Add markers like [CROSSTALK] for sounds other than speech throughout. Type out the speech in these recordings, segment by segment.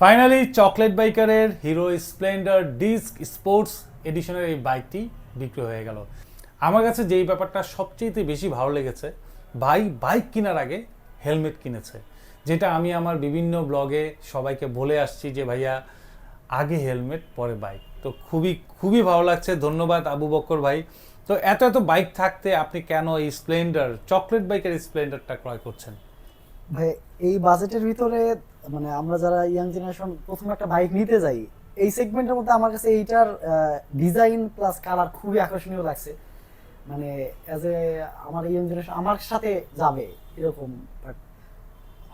Finally chocolate বাইকারের Hero Splendor disc sports এডিশনের এই বাইকটি বিক্রি হয়ে গেল। আমার কাছে যেই ব্যাপারটা সবচেয়ে বেশি ভালো লেগেছে, ভাই বাইক কেনার আগে হেলমেট কিনেছে, যেটা আমি আমার বিভিন্ন ব্লগে সবাইকে বলে আসছি যে, ভাইয়া, আগে হেলমেট পরে বাইক তো খুবই খুবই ভালো লাগছে। ধন্যবাদ আবু বক্কর ভাই। তো এত এত বাইক থাকতে আপনি কেন এই স্প্লেন্ডার চকলেট বাইকের স্প্লেন্ডারটা ক্রয় করছেন? ভাই, এই বাজেটের ভিতরে মানে আমরা যারা ইয়াং জেনারেশন প্রথম একটা বাইক নিতে যাই, এই সেগমেন্টের মধ্যে আমার কাছে এইটার ডিজাইন প্লাস কালার খুবই আকর্ষণীয় লাগছে। মানে অ্যাজ এ আমার ইয়াং জেনারেশন আমার সাথে যাবে এরকম বাট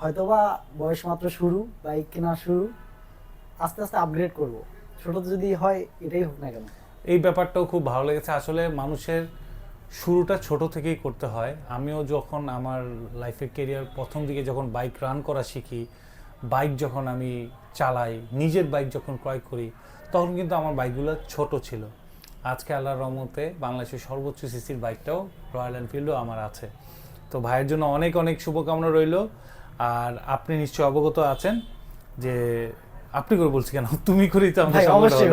হয়তোবা বয়স মাত্র শুরু বাইক কেনা শুরু, আস্তে আস্তে আপগ্রেড করব। ছোট যদি হয়, এটাই হোক না কেন। এই ব্যাপারটাও খুব ভালো লেগেছে। আসলে মানুষের শুরুটা ছোট থেকেই করতে হয়। আমিও যখন আমার লাইফের কেরিয়ার প্রথম দিকে যখন বাইক রান করা শিখি বাইক যখন আমি চালাই নিজের বাইক যখন ক্রয় করি তখন কিন্তু আমার বাইকগুলো ছোট ছিল। আজকে আল্লাহর রহমতে বাংলাদেশের সর্বোচ্চ সিসির বাইকটাও রয়্যাল এনফিল্ডও আমার আছে। তো ভাইয়ের জন্য অনেক অনেক শুভকামনা রইল। আর আপনি নিশ্চয় অবগত আছেন যে আপনি করে বলছি কেন? [LAUGHS] তুমি করেই তো আমাদের অবশ্যই।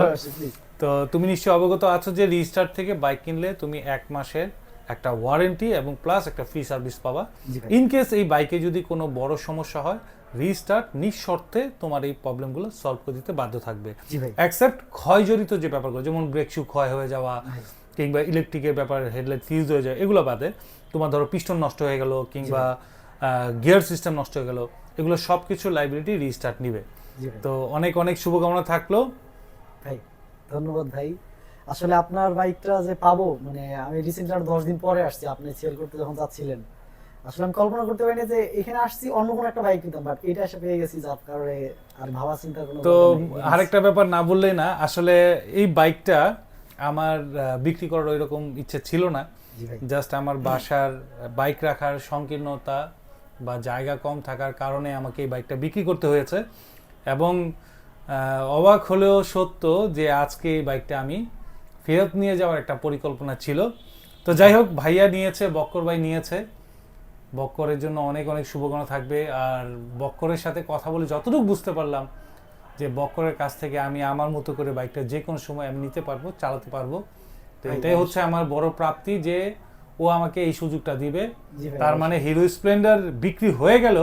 তো তুমি নিশ্চয়ই অবগত আছো যে রিস্টার্ট থেকে বাইক কিনলে তুমি এক মাসের একটা ওয়ারেন্টি এবং প্লাস একটা ফ্রি সার্ভিস পাবা। ইন কেস এই বাইকে যদি কোনো বড় সমস্যা হয় রিস্টার্ট নিঃশর্তে তোমার এই প্রবলেমগুলো সলভ করে দিতে বাধ্য থাকবে। অ্যাকসেপ্ট ক্ষয় জড়িত যে ব্যাপারগুলো যেমন ব্রেক শু ক্ষয় হয়ে যাওয়া কিংবা ইলেকট্রিকের ব্যাপার হেডলাইট ফিউজ হয়ে যায় এগুলো বাদে তোমার ধরো পিস্টন নষ্ট হয়ে গেল কিংবা গিয়ার সিস্টেম নষ্ট হয়ে গেল এগুলো সব কিছু লাইবিলিটি রিস্টার্ট নিবে তো অনেক অনেক শুভকামনা থাকল। ভাই। ধন্যবাদ ভাই। আসলে আপনার বাইকটা যে পাবো মানে আমি রিসেন্টলি আর দশ দিন পরে আসছি আপনি সেল করতে যখন যাচ্ছিলেন। আসলে আমি কল্পনা করতে পারিনি যে এখানে আসছি অন্য কোনো একটা বাইক নিতাম বাট এটা এসে পেয়ে গেছি যার কারণে আর ভাবা চিন্তার কোনো তো আরেকটা ব্যাপার না বললেই না আসলে এই বাইকটা আমার বিক্রি করার ওইরকম ইচ্ছে ছিল না। জাস্ট আমার বাসার বাইক রাখার সংকীর্ণতা বা জায়গা কম থাকার কারণে আমাকে এই বাইকটা বিক্রি করতে হয়েছে। এবং অবাক হলেও সত্য যে আজকে এই বাইকটা আমি ফেরত নিয়ে যাওয়ার একটা পরিকল্পনা ছিল। তো যাই হোক ভাইয়া নিয়েছে বক্কর ভাই নিয়েছে। বক্করের জন্য অনেক অনেক শুভকামনা থাকবে। আর বক্করের সাথে কথা বলে যতটুকু বুঝতে পারলাম যে বক্করের কাছ থেকে আমি আমার মতো করে বাইকটা যে কোনো সময় আমি নিতে পারব চালাতে পারব। তো এটাই হচ্ছে আমার বড় প্রাপ্তি যে ও আমাকে এই সুযোগটা দিবে। তার মানে হিরো স্প্লেন্ডার বিক্রি হয়ে গেল।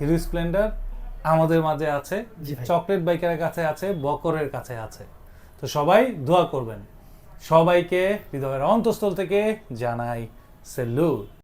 হিরো স্প্লেন্ডার আমাদের মাঝে আছে চকলেট বাইকের কাছে আছে বকরের কাছে আছে। তো সবাই দোয়া করবেন। সবাইকে হৃদয়ের অন্তঃস্থল থেকে জানাই সেলুট।